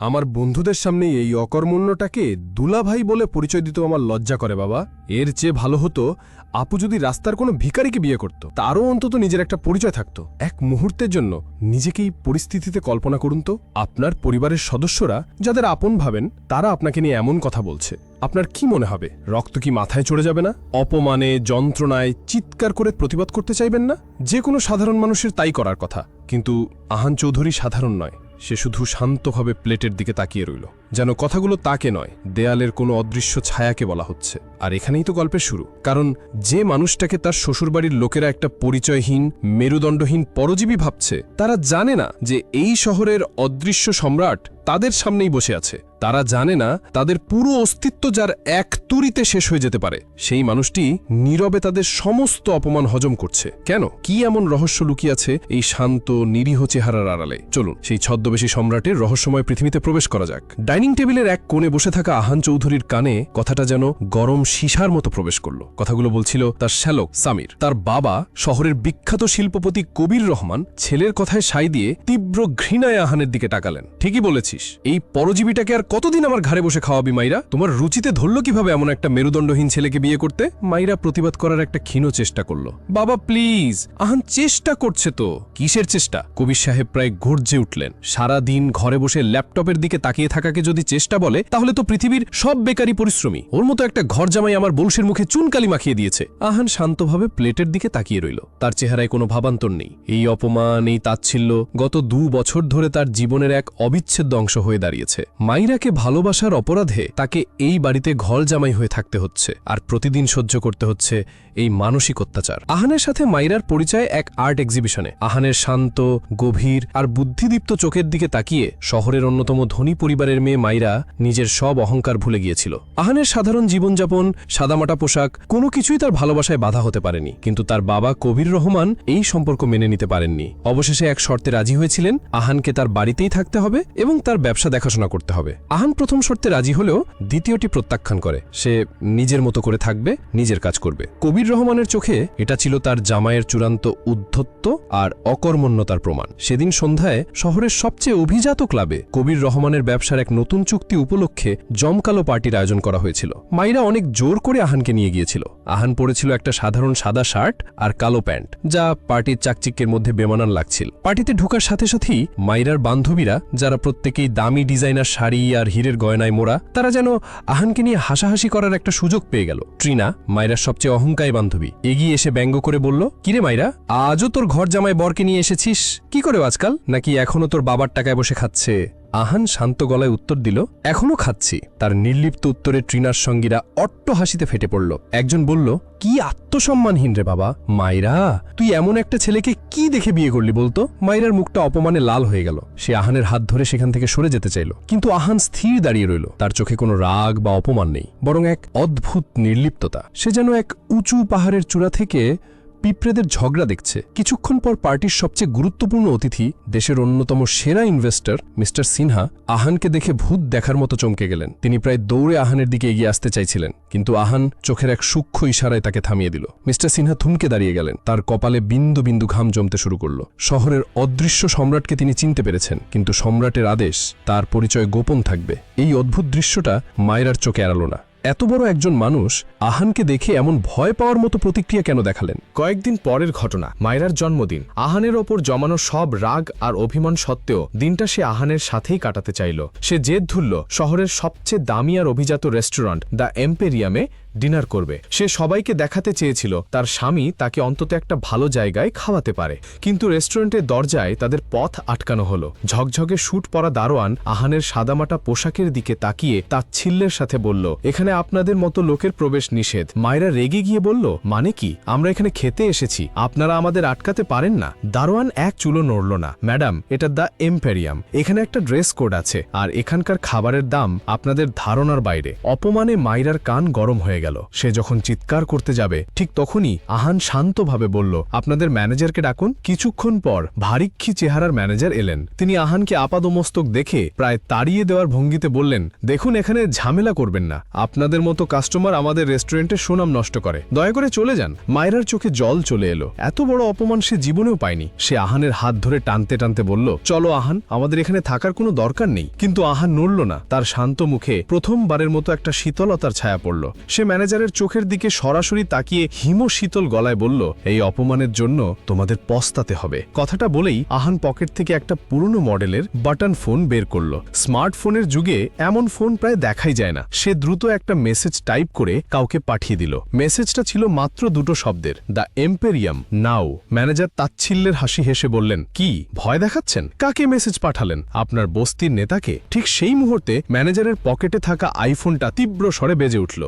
আমার বন্ধুদের সামনে এই অকর্মণ্যটাকে দুলাভাই বলে পরিচয় দিতে আমার লজ্জা করে, বাবা। এর চেয়ে ভালো হতো, আপু যদি রাস্তার কোনো ভিখারিকে বিয়ে করত, তারও অন্তত নিজের একটা পরিচয় থাকতো। এক মুহূর্তের জন্য নিজেকে এই পরিস্থিতিতে কল্পনা করুন তো। আপনার পরিবারের সদস্যরা, যাদের আপন ভাবেন, তারা আপনাকে নিয়ে এমন কথা বলছে। আপনার কি মনে হবে? রক্ত কি মাথায় চড়ে যাবে না? অপমানে, যন্ত্রণায় চিৎকার করে প্রতিবাদ করতে চাইবেন না? যে কোনো সাধারণ মানুষের তাই করার কথা। কিন্তু আহান চৌধুরী সাধারণ নয়। সে শুধু শান্তভাবে প্লেটের দিকে তাকিয়ে রইল। যেন কথাগুলো তাকে নয়, দেয়ালের কোনো অদৃশ্য ছায়াকে বলা হচ্ছে। আর এখানেই তো গল্পের শুরু। কারণ যে মানুষটাকে তার শ্বশুরবাড়ির লোকেরা একটা পরিচয়হীন, মেরুদণ্ডহীন পরজীবী ভাবছে, তারা জানে না যে এই শহরের অদৃশ্য সম্রাট তাদের সামনেই বসে আছে। তারা জানে না তাদের পুরো অস্তিত্ব যার এক তুরিতে শেষ হয়ে যেতে পারে। সেই মানুষটি নীরবে তাদের সমস্ত অপমান হজম করছে। কেন? কি এমন রহস্য লুকিয়ে আছে এই শান্ত, নিরীহ চেহারার আড়ালে? চলুন, সেই ছদ্মবেশী সম্রাটের রহস্যময় পৃথিবীতে প্রবেশ করা যাক। ডাইনিং টেবিলের এক কোণে বসে থাকা আহান চৌধুরীর কানে কথাটা যেন গরম সীসার মতো প্রবেশ করল। কথাগুলো বলছিল তার শ্যালক সামির। তার বাবা শহরের বিখ্যাত শিল্পপতি কবির রহমান ছেলের কথায় সাই দিয়ে তীব্র ঘৃণায় আহানের দিকে তাকালেন। ঠিকই বলেছিস, এই পরজীবীটাকে আর কতদিন আমার ঘাড়ে বসে খাওয়াবি, মাইরা? তোমার রুচিতে ধরল কীভাবে এমন একটা মেরুদণ্ডহীন ছেলেকে বিয়ে করতে? মাইরা প্রতিবাদ করার একটা ক্ষীণ চেষ্টা করল। বাবা, প্লিজ, আহান চেষ্টা করছে তো। কিসের চেষ্টা? কবির সাহেব প্রায় গর্জে উঠলেন। সারা দিন ঘরে বসে ল্যাপটপের দিকে তাকিয়ে থাকাকে যদি চেষ্টা বলে, তাহলে তো পৃথিবীর সব বেকারি পরিশ্রমী। ওর মতো একটা ঘর জামাই আমার বংশের মুখে চুনকালি মাখিয়ে দিয়েছে। আহান শান্তভাবে প্লেটের দিকে তাকিয়ে রইল। তার চেহারায় কোনো ভাবান্তর নেই। এই অপমান, এই তাচ্ছিল্য গত দু বছর ধরে তার জীবনের এক অবিচ্ছেদ্য অংশ হয়ে দাঁড়িয়েছে। মাইরাকে ভালোবাসার অপরাধে তাকে এই বাড়িতে ঘর জামাই হয়ে থাকতে হচ্ছে আর প্রতিদিন সহ্য করতে হচ্ছে এই মানসিক অত্যাচার। আহানের সাথে মাইরার পরিচয় এক আর্ট এক্সিবিশনে। আহানের শান্ত, গভীর আর বুদ্ধিদীপ্ত চোখের দিকে তাকিয়ে শহরের অন্যতম ধনী পরিবারের মেয়ে মাইরা নিজের সব অহংকার ভুলে গিয়েছিল। আহানের সাধারণ জীবনযাপন সাদামাটা পোশাক, কোনো কিছুই তার ভালোবাসায় বাধা হতে পারেনি। কিন্তু তার বাবা কবির রহমান এই সম্পর্ক মেনে নিতে পারেননি। অবশেষে এক শর্তে রাজি হয়েছিলেন, আহানকে তার বাড়িতেই থাকতে হবে এবং তার ব্যবসা দেখাশোনা করতে হবে। আহান প্রথম শর্তে রাজি হলেও দ্বিতীয়টি প্রত্যাখ্যান করে। সে নিজের মতো করে থাকবে, নিজের কাজ করবে। কবির রহমানের চোখে এটা ছিল তার জামাইয়ের চূড়ান্ত উদ্ধত্ত আর অকর্মণ্যতার প্রমাণ। সেদিন সন্ধ্যায় শহরের সবচেয়ে অভিজাত ক্লাবে কবির রহমানের ব্যবসার এক নতুন চুক্তি উপলক্ষে জমকালো পার্টির আয়োজন করা হয়েছিল। মাইরা অনেক জোর করে আহানকে নিয়ে গিয়েছিল। আহান পরেছিল একটা সাধারণ সাদা শার্ট আর কালো প্যান্ট, যা পার্টির চাকচিক্যের মধ্যে বেমানান লাগছিল। পার্টিতে ঢোকার সাথে সাথেই মাইরার বান্ধবীরা, যারা প্রত্যেকেই দামি ডিজাইনার শাড়ি আর হীরের গয়নায় মোড়া, তারা যেন আহানকে নিয়ে হাসাহাসি করার একটা সুযোগ পেয়ে গেল। ট্রিনা, মাইরার সবচেয়ে অহংকারী বান্ধবী, এগিয়ে এসে ব্যঙ্গ করে বলল, কিরে মাইরা, আজও তোর ঘর জামাই বরকে নিয়ে এসেছিস? কি করে আজকাল? নাকি এখনও তোর বাবার টাকায় বসে খাচ্ছে? আহান শান্ত গলায় উত্তর দিল, এখনও খাচ্ছি। তার নির্লিপ্ত উত্তরে ট্রিনার সঙ্গীরা অট্ট হাসিতে ফেটে পড়ল। একজন বলল, কি আত্মসম্মানহীন রে বাবা। মাইরা, তুই এমন একটা ছেলেকে কি দেখে বিয়ে করলি বলতো? মাইরার মুখটা অপমানে লাল হয়ে গেল। সে আহানের হাত ধরে সেখান থেকে সরে যেতে চাইল। কিন্তু আহান স্থির দাঁড়িয়ে রইল। তার চোখে কোনো রাগ বা অপমান নেই, বরং এক অদ্ভুত নির্লিপ্ততা। সে যেন এক উঁচু পাহাড়ের চূড়া থেকে পিঁপড়েদের ঝগড়া দেখছে। কিছুক্ষণ পর পার্টির সবচেয়ে গুরুত্বপূর্ণ অতিথি, দেশের অন্যতম সেরা ইনভেস্টর মিস্টার সিনহা, আহানকে দেখে ভূত দেখার মতো চমকে গেলেন। তিনি প্রায় দৌড়ে আহানের দিকে এগিয়ে আসতে চাইছিলেন, কিন্তু আহান চোখের এক সূক্ষ্ম ইশারায় তাকে থামিয়ে দিল। মিস্টার সিনহা থমকে দাঁড়িয়ে গেলেন, তার কপালে বিন্দু বিন্দু ঘাম জমতে শুরু করল। শহরের অদৃশ্য সম্রাটকে তিনি চিনতে পেরেছেন, কিন্তু সম্রাটের আদেশ, তার পরিচয় গোপন থাকবে। এই অদ্ভুত দৃশ্যটা মায়রার চোখে এড়াল না। এত বড় একজন মানুষ আহানকে দেখে এমন ভয় পাওয়ার মতো প্রতিক্রিয়া কেন দেখালেন? কয়েকদিন পরের ঘটনা মায়রার জন্মদিন। আহানের ওপর জমানো সব রাগ আর অভিমান সত্ত্বেও দিনটা সে আহানের সাথেই কাটাতে চাইল। সে জেদ ধুলল, শহরের সবচেয়ে দামি আর অভিজাত রেস্টুরেন্ট, দ্য এম্পেরিয়ামে ডিনার করবে। সে সবাইকে দেখাতে চেয়েছিল, তার স্বামী তাকে অন্তত একটা ভালো জায়গায় খাওয়াতে পারে। কিন্তু রেস্টুরেন্টের দরজায় তাদের পথ আটকানো হলো। ঝকঝকে স্যুট পরা দারোয়ান আহানের সাদামাটা পোশাকের দিকে তাকিয়ে তাচ্ছিল্যের সাথে বলল, এখানে আপনাদের মতো লোকের প্রবেশ নিষেধ। মায়েরা রেগে গিয়ে বলল মানে কি? আমরা এখানে খেতে এসেছি। আপনারা আমাদের আটকাতে পারেন না? দারোয়ান এক চুলো নড়ল না। ম্যাডাম, এটা দ্য এম্পেরিয়াম। এখানে একটা ড্রেস কোড আছে, আর এখানকার খাবারের দাম আপনাদের ধারণার বাইরে। অপমানে মাইরার কান গরম হয়ে হয়ে গেল। সে যখন চিৎকার করতে যাবে, ঠিক তখনই আহান শান্তভাবে বলল, আপনাদের ম্যানেজারকে ডাকুন। কিছুক্ষণ পর ভারিক্ষী চেহারার ম্যানেজার এলেন। তিনি আহানকে আপাদমস্তক দেখে প্রায় তাড়িয়ে দেওয়ার ভঙ্গিতে বললেন, দেখুন, এখানে ঝামেলা করবেন না। আপনাদের মতো কাস্টমার আমাদের রেস্টুরেন্টের সুনাম নষ্ট করে। দয়া করে চলে যান। মায়েরার চোখে জল চলে এলো। এত বড় অপমান সে জীবনেও পায়নি। সে আহানের হাত ধরে টানতে টানতে বলল, চলো আহান, আমাদের এখানে থাকার কোনো দরকার নেই। কিন্তু আহান নড়ল না। তার শান্ত মুখে প্রথমবারের মতো একটা শীতলতার ছায়া পড়ল। সে ম্যানেজারের চোখের দিকে সরাসরি তাকিয়ে হিম শীতল গলায় বলল, এই অপমানের জন্য তোমাদের পস্তাতে হবে। কথাটা বলেই আহান পকেট থেকে একটা পুরনো মডেলের বাটন ফোন বের করল। স্মার্টফোনের যুগে এমন ফোন প্রায় দেখাই যায় না। সে দ্রুত একটা মেসেজ টাইপ করে কাউকে পাঠিয়ে দিল। মেসেজটা ছিল মাত্র দুটো শব্দের, দ্য এম্পেরিয়াম নাও। ম্যানেজার তাচ্ছিল্যের হাসি হেসে বললেন, কি, ভয় দেখাচ্ছেন? কাকে মেসেজ পাঠালেন? আপনার বস্তির নেতাকে? ঠিক সেই মুহূর্তে ম্যানেজারের পকেটে থাকা আইফোনটা তীব্র স্বরে বেজে উঠল।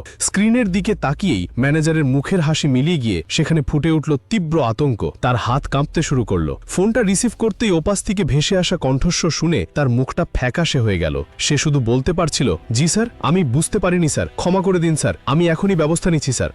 স্ক্রিনের দিকে তাকিয়েই ম্যানেজারের মুখের হাসি মিলিয়ে গিয়ে সেখানে ফুটে উঠল তীব্র আতঙ্ক। তার হাত কাঁপতে শুরু করল। ফোনটা রিসিভ করতেই ওপাশ থেকে ভেসে আসা কণ্ঠস্বর শুনে তার মুখটা ফ্যাকাশে হয়ে গেল। সে শুধু বলতে পারছিল, জি স্যার, আমি বুঝতে পারিনি স্যার, ক্ষমা করে দিন স্যার, আমি এখনই ব্যবস্থা নিচ্ছি স্যার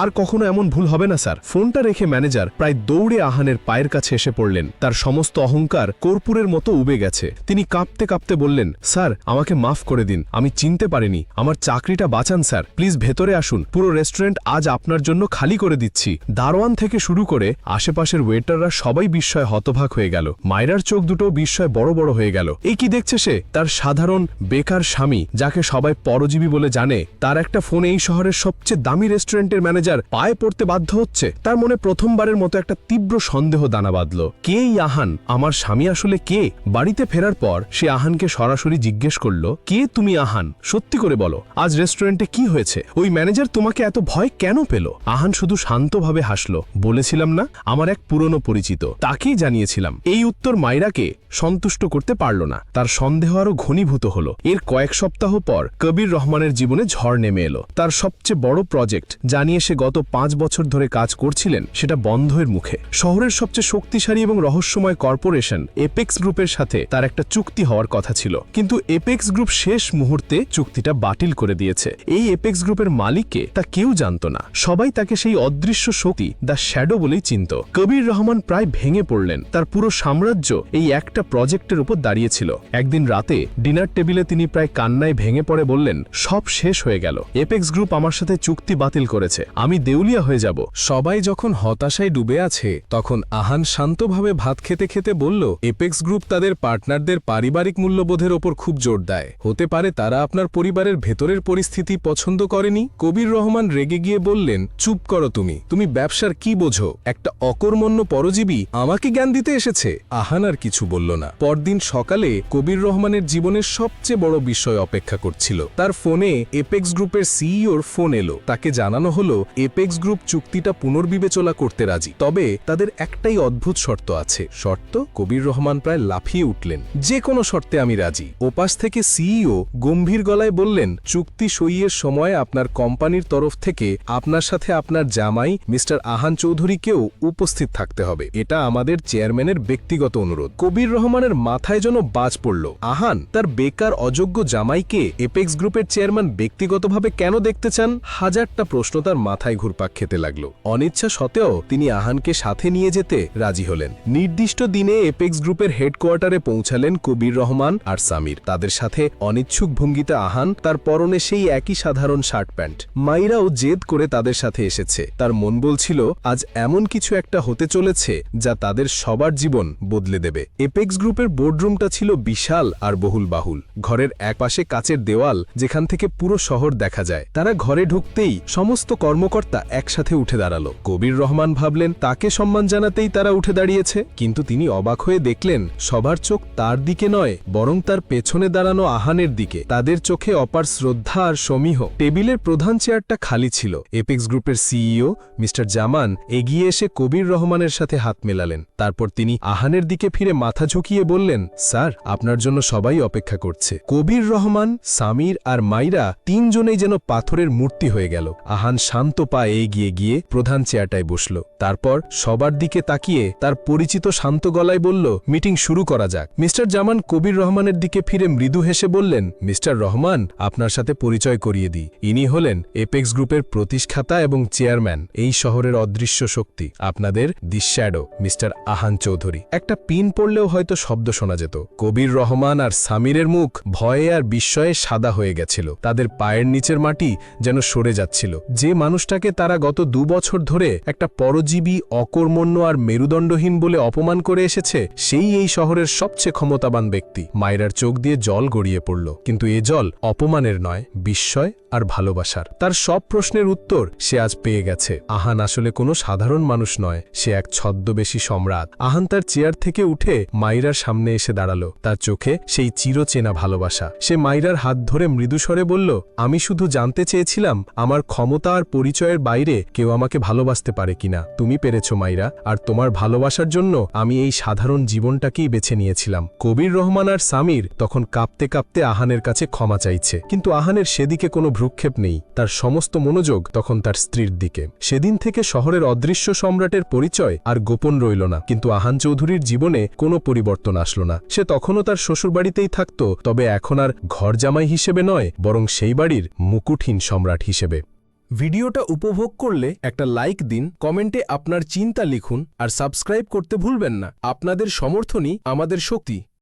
আর কখনো এমন ভুল হবে না স্যার। ফোনটা রেখে ম্যানেজার প্রায় দৌড়ে আহানের পায়ের কাছে এসে পড়লেন। তার সমস্ত অহংকার কর্পূরের মতো উবে গেছে। তিনি কাঁপতে কাঁপতে বললেন, স্যার, আমাকে মাফ করে দিন, আমি চিনতে পারিনি, আমার চাকরিটা বাঁচান স্যার, প্লিজ ভেতরে আসুন, পুরো রেস্টুরেন্ট আজ আপনার জন্য খালি করে দিচ্ছি। দারোয়ান থেকে শুরু করে আশেপাশের ওয়েটাররা সবাই বিস্ময়ে হতভাগ হয়ে গেল। মায়রার চোখ দুটো বিস্ময় বড় বড় হয়ে গেল। এই কি দেখছে সে? তার সাধারণ বেকার স্বামী, যাকে সবাই পরজীবী বলে জানে, তার একটা ফোন এই শহরের সবচেয়ে দামি রেস্টুরেন্টের ম্যানেজার পায়ে পড়তে বাধ্য হচ্ছে। তার মনে প্রথমবারের মতো একটা তীব্র সন্দেহ দানা বাঁধল। কে আহান? আমার স্বামী আসলে কে? বাড়িতে ফেরার পর সে আহানকে সরাসরি জিজ্ঞেস করল, কে তুমি আহান? সত্যি করে বলো, আজ রেস্টুরেন্টে কি হয়েছে? ওই ম্যানেজার তোমাকে এত ভয় কেন পেল? আহান শুধু শান্তভাবে হাসল। বলেছিলাম না, আমার এক পুরনো পরিচিত, তাকেই জানিয়েছিলাম। এই উত্তর মাইরাকে সন্তুষ্ট করতে পারল না। তার সন্দেহ আরও ঘনীভূত হল। এর কয়েক সপ্তাহ পর কবির রহমানের জীবনে ঝড় নেমে এলো। তার সবচেয়ে বড় প্রজেক্ট, জানিয়ে সে গত পাঁচ বছর ধরে কাজ করছিলেন, সেটা বন্ধের মুখে। শহরের সবচেয়ে শক্তিশালী এবং রহস্যময় কর্পোরেশন, এপেক্স গ্রুপের সাথে তার একটা চুক্তি হওয়ার কথা ছিল। কিন্তু এপেক্স গ্রুপ শেষ মুহূর্তে চুক্তিটা বাতিল করে দিয়েছে। এই এপেক্স গ্রুপের মালিককে তা কেউ জানত না। সবাই তাকে সেই অদৃশ্য শক্তি, দ্য শ্যাডো বলেই চিনত। কবির রহমান প্রায় ভেঙে পড়লেন। তার পুরো সাম্রাজ্য এই একটা প্রজেক্টের উপর দাঁড়িয়েছিল। একদিন রাতে ডিনার টেবিলে তিনি প্রায় কান্নায় ভেঙে পড়ে বললেন, সব শেষ হয়ে গেল। এপেক্স গ্রুপ আমার সাথে চুক্তি বাতিল করেছে। আমি দেউলিয়া হয়ে যাব। সবাই যখন হতাশায় ডুবে আছে, তখন আহান শান্তভাবে ভাত খেতে খেতে বলল, এপেক্স গ্রুপ তাদের পার্টনারদের পারিবারিক মূল্যবোধের ওপর খুব জোর দেয়। হতে পারে তারা আপনার পরিবারের ভেতরের পরিস্থিতি পছন্দ করেনি? কবির রহমান রেগে গিয়ে বললেন, চুপ করো তুমি। তুমি ব্যবসার কি বোঝো? একটা অকর্মণ্য পরজীবী আমাকে জ্ঞান দিতে এসেছে? আহান আর কিছু বলল না। পরদিন সকালে কবির রহমানের জীবনের সবচেয়ে বড় বিষয় অপেক্ষা করছিল। তার ফোনে এপেক্স গ্রুপের সিইওর ফোন এলো। তাকে জানানো হলো এপেক্স গ্রুপ চুক্তিটা পুনর্বিবেচনা করতে রাজি। তবে তাদের একটাই অদ্ভুত শর্ত আছে। শর্ত, কবির রহমান প্রায় লাফিয়ে উঠলেন। যে কোনো শর্তে আমি রাজি। ওপাশ থেকে সিইও গম্ভীর গলায় বললেন, চুক্তি সইয়ের সময় আপনার কোম্পানির তরফ থেকে আপনার সাথে আপনার জামাই, মিস্টার আহান চৌধুরীকেও উপস্থিত থাকতে হবে। এটা আমাদের চেয়ারম্যানের ব্যক্তিগত অনুরোধ। কবির রহমানের মাথায় যেন বাজ পড়ল। আহান, তার বেকার অযোগ্য জামাইকে এপেক্স গ্রুপের চেয়ারম্যান ব্যক্তিগতভাবে কেন দেখতে চান? হাজারটা প্রশ্ন তার মাথায় ঘুরপাক খেতে লাগল। অনিচ্ছা সত্ত্বেও তিনি আহানকে সাথে নিয়ে যেতে রাজি হলেন। নির্দিষ্ট দিনে এপেক্স গ্রুপের হেডকোয়ার্টারে পৌঁছালেন কবির রহমান আর সামির। তাদের সাথে অনিচ্ছুক ভঙ্গিতে আহান, তার পরনে সেই একই সাধারণ শার্ট প্যান্ট। মাইরাও জেদ করে তাদের সাথে এসেছে। তার মন বলছিল, আজ এমন কিছু একটা হতে চলেছে যা তাদের সবার জীবন বদলে দেবে। এপেক্স গ্রুপের বোর্ডরুমটা ছিল বিশাল আর বহুল বাহুল। ঘরের একপাশে কাচের দেওয়াল, যেখান থেকে পুরো শহর দেখা যায়। তারা ঘরে ঢুকতেই সমস্ত কর্মকর্তা একসাথে উঠে দাঁড়াল। কবির রহমান ভাবলেন, তাকে সম্মান জানাতেই তারা উঠে দাঁড়িয়েছে। কিন্তু তিনি অবাক হয়ে দেখলেন, সবার চোখ তার দিকে নয়, বরং তার পেছনে দাঁড়ানো আহানের দিকে। তাদের চোখে অপার শ্রদ্ধা আর সমীহ। টেবিলের প্রধান চেয়ারটা খালি ছিল। এপেক্স গ্রুপের সিইও মিস্টার জামান, এগিয়ে এসে কবির রহমানের সাথে হাত মেলালেন। তারপর তিনি আহানের দিকে ফিরে মাথা ঝুঁকিয়ে বললেন, স্যার, আপনার জন্য সবাই অপেক্ষা করছে। কবির রহমান, সামির আর মাইরা তিনজনেই যেন পাথরের মূর্তি হয়ে গেল। আহান শান্ত পা এগিয়ে গিয়ে প্রধান চেয়ারটায় বসল। তারপর সবার দিকে তাকিয়ে তার পরিচিত শান্ত গলায় বলল, মিটিং শুরু করা যাক। মিস্টার জামান কবির রহমানের দিকে ফিরে মৃদু হেসে বললেন, মিস্টার রহমান, আপনার সাথে পরিচয় করিয়ে দিই। ইনি হলেন হলেন এপেক্স গ্রুপের প্রতিষ্ঠাতা এবং চেয়ারম্যান, এই শহরের অদৃশ্য শক্তি। আপনাদের the shadow mister Ahan Chowdhury. একটা পিন পড়লেও হয়তো শব্দ শোনা যেত। কবির রহমান আর সামিরের মুখ ভয়ে আর বিস্ময়ে সাদা হয়ে গেছিল। তাদের পায়ের নিচের মাটি যেন সরে যাচ্ছিল। যে মানুষটাকে তারা গত দু বছর ধরে একটা পরজীবী, অকর্মণ্য আর মেরুদণ্ডহীন বলে অপমান করে এসেছে, সেই এই শহরের সবচেয়ে ক্ষমতাবান ব্যক্তি। মায়রার চোখ দিয়ে জল গড়িয়ে পড়ল। কিন্তু এ জল অপমানের নয়, বিস্ময় আর ভালোবাসার। তার সব প্রশ্নের উত্তর সে আজ পেয়ে গেছে। আহান আসলে কোনো সাধারণ মানুষ নয়, সে এক ছদ্মবেশী সম্রাট। আহান তার চেয়ার থেকে উঠে মাইরার সামনে এসে দাঁড়াল। তার চোখে সেই চিরচেনা ভালোবাসা। সে মাইরার হাত ধরে মৃদুস্বরে বলল, আমি শুধু জানতে চেয়েছিলাম, আমার ক্ষমতা আর পরিচয়ের বাইরে কেউ আমাকে ভালোবাসতে পারে কিনা। তুমি পেরেছ মাইরা, আর তোমার ভালোবাসার জন্য আমি এই সাধারণ জীবনটাকেই বেছে নিয়েছিলাম। কবির রহমান আর সামির তখন কাঁপতে কাঁপতে আহানের কাছে ক্ষমা চাইছে। কিন্তু আহানের সেদিকে কোনো ভ্রুক্ষেপ নেই। তার সমস্ত মনোযোগ তখন তার স্ত্রীর দিকে। সেদিন থেকে শহরের অদৃশ্য সম্রাটের পরিচয় আর গোপন রইল না, কিন্তু আহান চৌধুরীর জীবনে কোনো পরিবর্তন আসলো না। সে তখনও তার শ্বশুরবাড়িতেই থাকত, তবে এখন আর ঘরজামাই হিসেবে নয়, বরং সেই বাড়ির মুকুটহীন সম্রাট হিসেবে। ভিডিওটা উপভোগ করলে একটা লাইক দিন, কমেন্টে আপনার চিন্তা লিখুন, আর সাবস্ক্রাইব করতে ভুলবেন না। আপনাদের সমর্থনই আমাদের শক্তি।